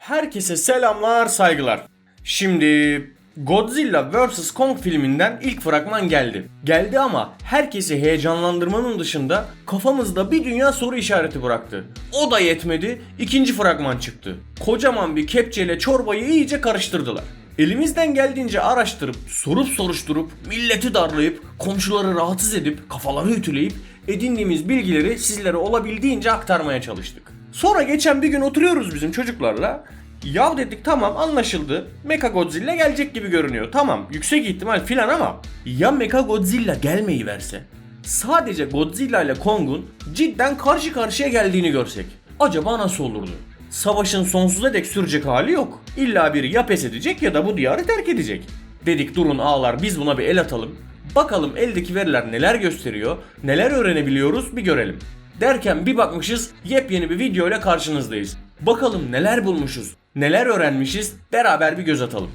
Herkese selamlar, saygılar. Şimdi Godzilla vs. Kong filminden ilk fragman geldi. Geldi ama herkesi heyecanlandırmanın dışında kafamızda bir dünya soru işareti bıraktı. O da yetmedi, ikinci fragman çıktı. Kocaman bir kepçeyle çorbayı iyice karıştırdılar. Elimizden geldiğince araştırıp, sorup soruşturup, milleti darlayıp, komşuları rahatsız edip, kafaları ütüleyip, edindiğimiz bilgileri sizlere olabildiğince aktarmaya çalıştık. Sonra geçen bir gün oturuyoruz bizim çocuklarla. Ya dedik tamam anlaşıldı. Mecha Godzilla gelecek gibi görünüyor. Tamam yüksek ihtimal filan ama ya Mecha Godzilla gelmeyi verse? Sadece Godzilla ile Kong'un cidden karşı karşıya geldiğini görsek. Acaba nasıl olurdu? Savaşın sonsuza dek sürecek hali yok. İlla biri ya pes edecek ya da bu diyarı terk edecek. Dedik durun ağlar biz buna bir el atalım. Bakalım eldeki veriler neler gösteriyor, neler öğrenebiliyoruz bir görelim. Derken bir bakmışız yepyeni bir video ile karşınızdayız. Bakalım neler bulmuşuz, neler öğrenmişiz beraber bir göz atalım.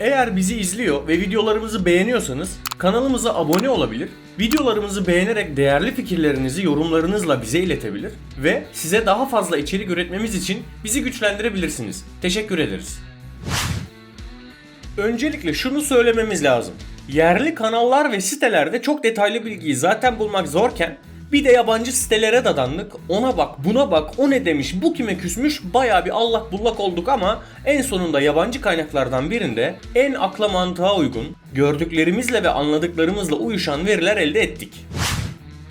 Eğer bizi izliyor ve videolarımızı beğeniyorsanız kanalımıza abone olabilir, videolarımızı beğenerek değerli fikirlerinizi yorumlarınızla bize iletebilir ve size daha fazla içerik üretmemiz için bizi güçlendirebilirsiniz. Teşekkür ederiz. Öncelikle şunu söylememiz lazım. Yerli kanallar ve sitelerde çok detaylı bilgiyi zaten bulmak zorken bir de yabancı sitelere dadandık. Ona bak, buna bak, o ne demiş, bu kime küsmüş baya bir allak bullak olduk ama en sonunda yabancı kaynaklardan birinde en akla mantığa uygun, gördüklerimizle ve anladıklarımızla uyuşan veriler elde ettik.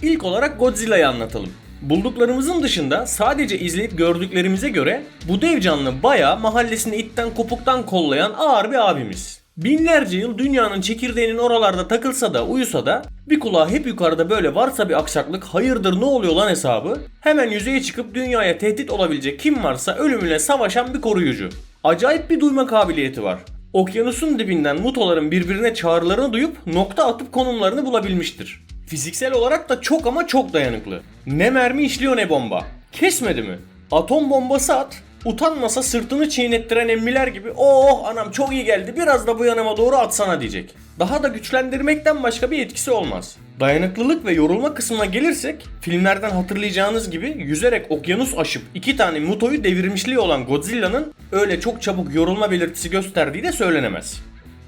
İlk olarak Godzilla'yı anlatalım. Bulduklarımızın dışında sadece izleyip gördüklerimize göre bu dev canlı bayağı mahallesini itten kopuktan kollayan ağır bir abimiz. Binlerce yıl dünyanın çekirdeğinin oralarda takılsa da uyusa da bir kulağı hep yukarıda böyle varsa bir aksaklık hayırdır ne oluyor lan hesabı hemen yüzeye çıkıp dünyaya tehdit olabilecek kim varsa ölümüne savaşan bir koruyucu. Acayip bir duyma kabiliyeti var. Okyanusun dibinden mutoların birbirine çağrılarını duyup nokta atıp konumlarını bulabilmiştir. Fiziksel olarak da çok ama çok dayanıklı. Ne mermi işliyor ne bomba. Kesmedi mi? Atom bombası at. Utanmasa sırtını çiğnettiren emmiler gibi oh anam çok iyi geldi biraz da bu yanıma doğru atsana diyecek. Daha da güçlendirmekten başka bir etkisi olmaz. Dayanıklılık ve yorulma kısmına gelirsek filmlerden hatırlayacağınız gibi yüzerek okyanus aşıp iki tane mutoyu devirmişliği olan Godzilla'nın öyle çok çabuk yorulma belirtisi gösterdiği de söylenemez.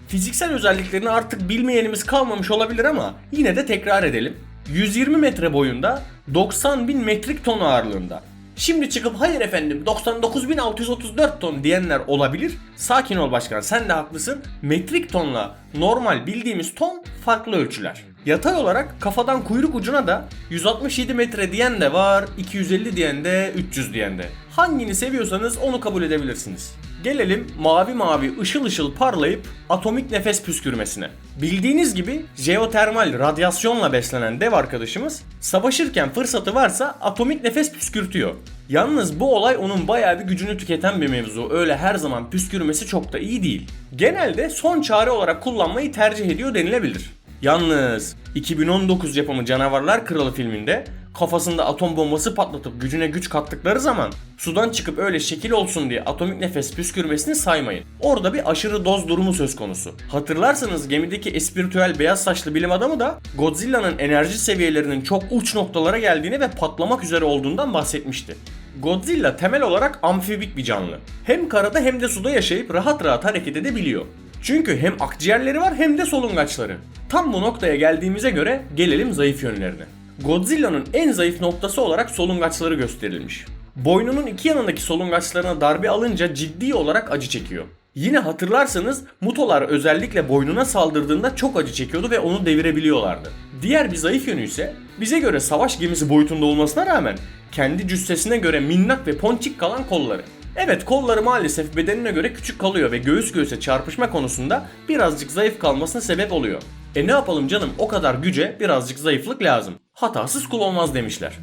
Fiziksel özelliklerini artık bilmeyenimiz kalmamış olabilir ama yine de tekrar edelim. 120 metre boyunda 90 bin metrik ton ağırlığında. Şimdi çıkıp hayır efendim 99.634 ton diyenler olabilir. Sakin ol başkan sen de haklısın. Metrik tonla normal bildiğimiz ton farklı ölçüler. Yatay olarak kafadan kuyruk ucuna da 167 metre diyen de var, 250 diyen de, 300 diyen de. Hangini seviyorsanız onu kabul edebilirsiniz. Gelelim mavi mavi ışıl ışıl parlayıp atomik nefes püskürmesine. Bildiğiniz gibi jeotermal radyasyonla beslenen dev arkadaşımız savaşırken fırsatı varsa atomik nefes püskürtüyor. Yalnız bu olay onun bayağı bir gücünü tüketen bir mevzu. Öyle her zaman püskürmesi çok da iyi değil. Genelde son çare olarak kullanmayı tercih ediyor denilebilir. Yalnız 2019 yapımı Canavarlar Kralı filminde kafasında atom bombası patlatıp gücüne güç kattıkları zaman sudan çıkıp öyle şekil olsun diye atomik nefes püskürmesini saymayın. Orada bir aşırı doz durumu söz konusu. Hatırlarsanız gemideki espiritüel beyaz saçlı bilim adamı da Godzilla'nın enerji seviyelerinin çok uç noktalara geldiğini ve patlamak üzere olduğundan bahsetmişti. Godzilla temel olarak amfibik bir canlı. Hem karada hem de suda yaşayıp rahat rahat hareket edebiliyor. Çünkü hem akciğerleri var hem de solungaçları. Tam bu noktaya geldiğimize göre gelelim zayıf yönlerine. Godzilla'nın en zayıf noktası olarak solungaçları gösterilmiş. Boynunun iki yanındaki solungaçlarına darbe alınca ciddi olarak acı çekiyor. Yine hatırlarsanız mutolar özellikle boynuna saldırdığında çok acı çekiyordu ve onu devirebiliyorlardı. Diğer bir zayıf yönü ise bize göre savaş gemisi boyutunda olmasına rağmen kendi cüssesine göre minnak ve ponçik kalan kolları. Evet kolları maalesef bedenine göre küçük kalıyor ve göğüs göğüse çarpışma konusunda birazcık zayıf kalmasına sebep oluyor. E ne yapalım canım o kadar güce birazcık zayıflık lazım. Hatasız kul olmaz demişler.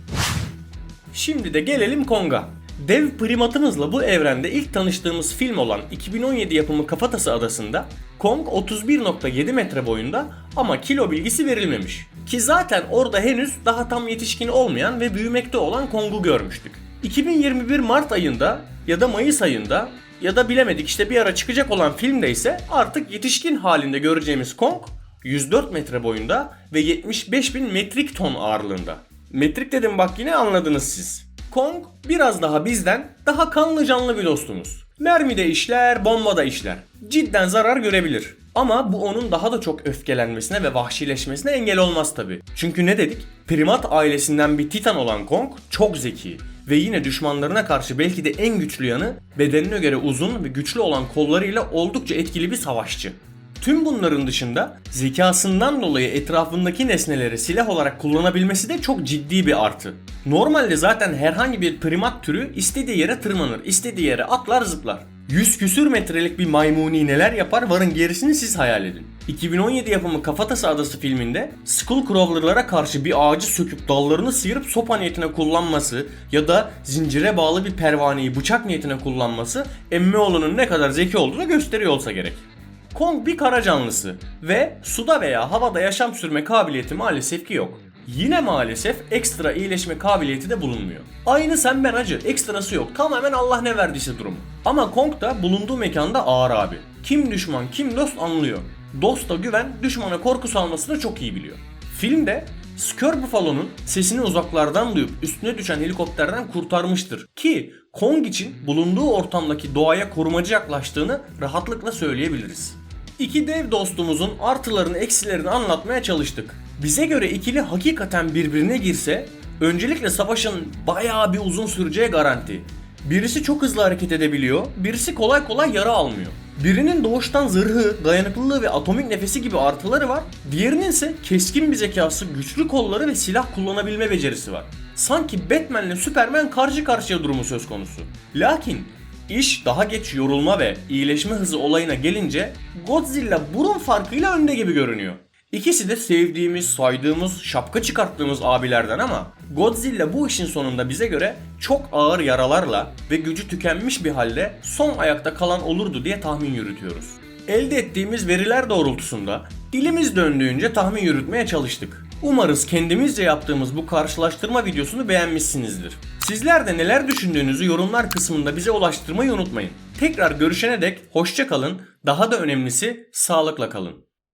Şimdi de gelelim Kong'a. Dev primatımızla bu evrende ilk tanıştığımız film olan 2017 yapımı Kafatası Adası'nda Kong 31.7 metre boyunda ama kilo bilgisi verilmemiş. Ki zaten orada henüz daha tam yetişkin olmayan ve büyümekte olan Kong'u görmüştük. 2021 Mart ayında ya da Mayıs ayında ya da bilemedik işte bir ara çıkacak olan filmde ise artık yetişkin halinde göreceğimiz Kong 104 metre boyunda ve 75 bin metrik ton ağırlığında. Metrik dedim bak yine anladınız siz. Kong biraz daha bizden daha kanlı canlı bir dostumuz. Mermi de işler, bomba da işler. Cidden zarar görebilir. Ama bu onun daha da çok öfkelenmesine ve vahşileşmesine engel olmaz tabi. Çünkü ne dedik? Primat ailesinden bir titan olan Kong çok zeki. Ve yine düşmanlarına karşı belki de en güçlü yanı bedenine göre uzun ve güçlü olan kollarıyla oldukça etkili bir savaşçı. Tüm bunların dışında zekasından dolayı etrafındaki nesneleri silah olarak kullanabilmesi de çok ciddi bir artı. Normalde zaten herhangi bir primat türü istediği yere tırmanır, istediği yere atlar zıplar. 100 küsür metrelik bir maymuni neler yapar varın gerisini siz hayal edin. 2017 yapımı Kafatası Adası filminde Skullcrawler'lara karşı bir ağacı söküp dallarını sıyırıp sopa niyetine kullanması ya da zincire bağlı bir pervaneyi bıçak niyetine kullanması Emmioğlu'nun ne kadar zeki olduğunu gösteriyor olsa gerek. Kong bir kara canlısı ve suda veya havada yaşam sürme kabiliyeti maalesef ki yok. Yine maalesef ekstra iyileşme kabiliyeti de bulunmuyor. Aynı sen ben acı, ekstrası yok. Tamamen Allah ne verdiyse durumu. Ama Kong da bulunduğu mekanda ağır abi. Kim düşman kim dost anlıyor. Dosta güven, düşmana korku salmasını çok iyi biliyor. Filmde Skör Buffalo'nun sesini uzaklardan duyup üstüne düşen helikopterden kurtarmıştır. Ki Kong için bulunduğu ortamdaki doğaya korumacı yaklaştığını rahatlıkla söyleyebiliriz. İki dev dostumuzun artılarını eksilerini anlatmaya çalıştık. Bize göre ikili hakikaten birbirine girse öncelikle savaşın bayağı bir uzun süreceği garanti. Birisi çok hızlı hareket edebiliyor, birisi kolay kolay yara almıyor. Birinin doğuştan zırhı, dayanıklılığı ve atomik nefesi gibi artıları var. Diğerinin ise keskin bir zekası, güçlü kolları ve silah kullanabilme becerisi var. Sanki Batman ile Superman karşı karşıya durumu söz konusu. Lakin iş daha geç yorulma ve iyileşme hızı olayına gelince Godzilla burun farkıyla önde gibi görünüyor. İkisi de sevdiğimiz, saydığımız, şapka çıkarttığımız abilerden ama Godzilla bu işin sonunda bize göre çok ağır yaralarla ve gücü tükenmiş bir halde son ayakta kalan olurdu diye tahmin yürütüyoruz. Elde ettiğimiz veriler doğrultusunda dilimiz döndüğünce tahmin yürütmeye çalıştık. Umarız kendimizce yaptığımız bu karşılaştırma videosunu beğenmişsinizdir. Sizler de neler düşündüğünüzü yorumlar kısmında bize ulaştırmayı unutmayın. Tekrar görüşene dek hoşça kalın, daha da önemlisi sağlıkla kalın.